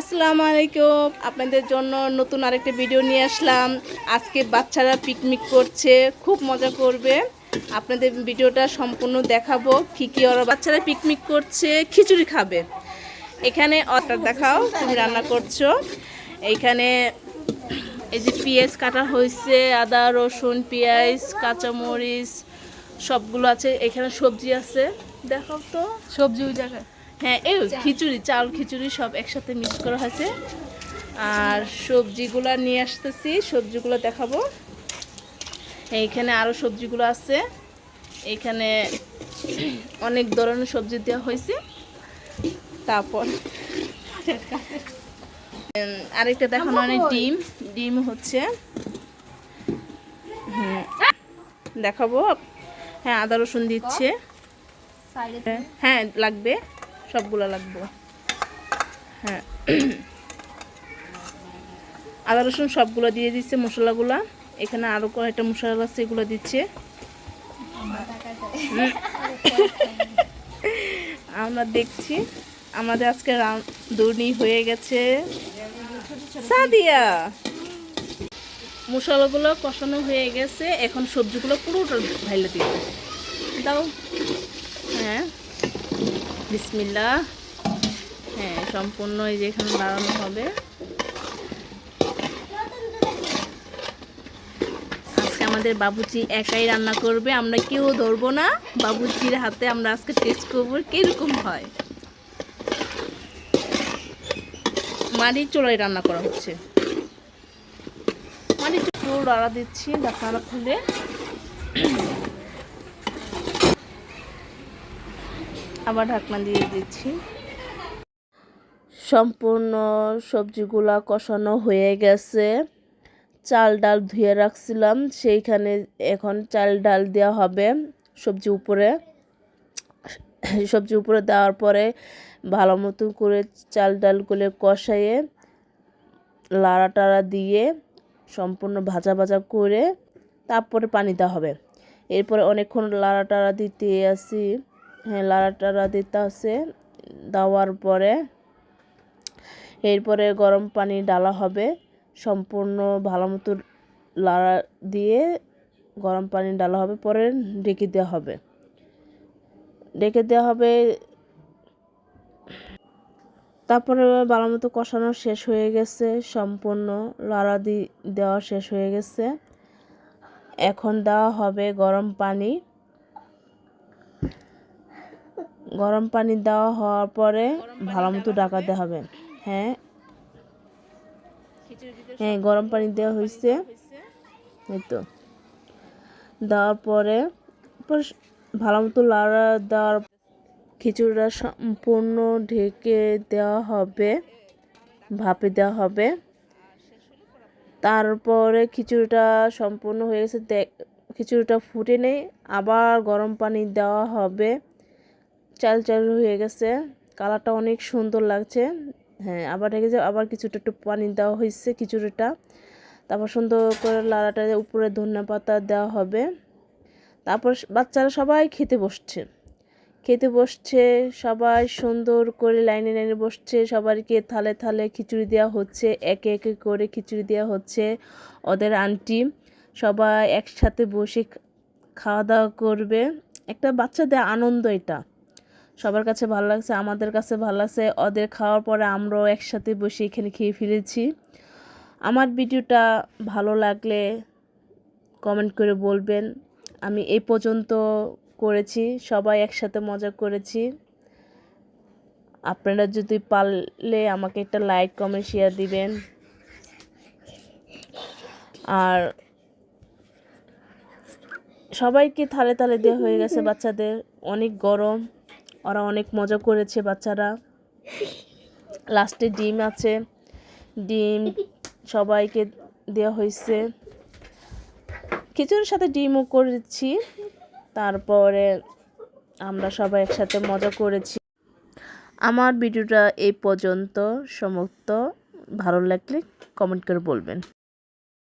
আসসালামু আলাইকুম। আপনাদের জন্য নতুন আরেকটা ভিডিও নিয়ে আসলাম। আজকে বাচ্চারা পিকনিক করছে, খুব মজা করবে। আপনাদের ভিডিওটা সম্পূর্ণ দেখাবো কী কী ওরা বাচ্চারা পিকনিক করছে, খিচুড়ি খাবে। এখানে অর্ডার দেখাও, তুমি রান্না করছ। এইখানে এই যে পেঁয়াজ কাটা হয়েছে, আদা, রসুন, পেঁয়াজ, কাঁচামরিচ, সবগুলো আছে। এখানে সবজি আছে। দেখাও তো। সবজি ওই জায়গায়। হ্যাঁ এই খিচুড়ি চাল খিচুড়ি সব একসাথে মিক্স করা হয়েছে। আর সবজিগুলো নিয়ে আসতেছি সবজিগুলো দেখাবো। এইখানে আরও সবজিগুলো আছে। এইখানে অনেক ধরনের সবজি দেওয়া হয়েছে। তারপর আরেকটা দেখানো অনেক ডিম। ডিম হচ্ছে দেখাবো। হ্যাঁ আদা রসুন দিচ্ছে। হ্যাঁ লাগবে। সবগুলো লাগবো। হ্যাঁ। আদা রসুন সবগুলো দিয়ে দিচ্ছে মশলাগুলো। এখানে আরও কয়েকটা মশলা আছে, এগুলো দিচ্ছে। আমরা দেখছি, আমাদের আজকে রাঁধুনি হয়ে গেছে। সাদিয়া! মশলাগুলো কষানো হয়ে গেছে, এখন সবজিগুলো পুরোটা ভাইলে দিবে দাও। হ্যাঁ। বিসমিল্লা হ্যাঁ সম্পূর্ণ এই যে এখানে বাড়ানো হবে। আজকে আমাদের বাবুচি একাই রান্না করবে, আমরা কেউ ধরবো না। বাবুচির হাতে আমরা আজকে টেস্ট করব কীরকম হয়। মাটির চোলাই রান্না করা হচ্ছে। মাটির চুল লড়া দিচ্ছি ঢাকনা খুলে। আবার ঢাকনা দিয়ে দিচ্ছি। সম্পূর্ণ সবজিগুলা কষানো হয়ে গেছে। চাল ডাল ধুয়ে রাখছিলাম, সেইখানে এখন চাল ডাল দেওয়া হবে সবজি উপরে। সবজি উপরে দেওয়ার পরে ভালো মতো করে চাল ডালগুলো কষাইয়ে লাড়া টাড়া দিয়ে সম্পূর্ণ ভাজা ভাজা করে তারপরে পানি দেওয়া হবে। এরপরে অনেকক্ষণ লাড়া টাড়া দিতে আসি। লাড়া টাড়া দিতে আছে। দেওয়ার পরে এরপরে গরম পানি ডালা হবে। সম্পূর্ণ ভালো মতো লাড়া দিয়ে গরম পানি ডালা হবে। পরে ডেকে দেওয়া হবে। ডেকে দেওয়া হবে। তারপরে ভালো মতো কষানো শেষ হয়ে গেছে। সম্পূর্ণ লাড়া দি, দেওয়া শেষ হয়ে গেছে। এখন দেওয়া হবে গরম পানি। গরম পানি দেওয়া হওয়ার পরে ভালো মতো ডাকা দেওয়া হবে। হ্যাঁ। হ্যাঁ গরম পানি দেওয়া হয়েছে। এই তো। দেওয়ার পরে ভালো মতো লাড়া দেওয়ার খিচুড়িটা সম্পূর্ণ ঢেকে দেওয়া হবে, ভাপে দেওয়া হবে। তারপরে খিচুড়িটা সম্পূর্ণ হয়ে গেছে খিচুড়িটা ফুটে নেই, আবার গরম পানি দেওয়া হবে। চাল চাল হয়ে গেছে। কালারটা অনেক সুন্দর লাগছে। হ্যাঁ আবার ঢেকে যে আবার কিছুটা একটু পানি দেওয়া হয়েছে, খিচুড়িটা। তারপর সুন্দর করে লাড়াটা উপরে ধনিয়া পাতা দেওয়া হবে। তারপর বাচ্চারা সবাই খেতে বসছে। খেতে বসছে, সবাই সুন্দর করে লাইনে লাইনে বসছে। সবাইকে থালে থালে খিচুড়ি দেওয়া হচ্ছে, একে একে করে খিচুড়ি দেওয়া হচ্ছে ওদের আন্টি। সবাই একসাথে বসে খাওয়া দাওয়া করবে। একটা বাচ্চাদের আনন্দ এটা। সবার কাছে ভালো লাগছে, আমাদের কাছে ভালো লাগছে। ওদের খাওয়ার পরে আমরাও একসাথে বসে এখানে খেয়ে ফিরেছি আমার ভিডিওটা ভালো লাগলে কমেন্ট করে বলবেন। আমি এই পর্যন্ত করেছি, সবাই একসাথে মজা করেছি। আপনারা যদি পারলে আমাকে একটা লাইক কমেন্ট শেয়ার দিবেন। আর সবাইকে থালে থালে দেওয়া হয়ে গেছে বাচ্চাদের, অনেক গরম। ওরা অনেক মজা করেছে বাচ্চারা। লাস্টে ডিম আছে। ডিম সবাইকে দেওয়া হয়েছে। খিচুড়ির সাথে ডিমও করেছি। তারপরে আমরা সবাই একসাথে মজা করেছি। আমার ভিডিওটা এই পর্যন্ত। সমস্ত ভালো লাগলে কমেন্ট করে বলবেন।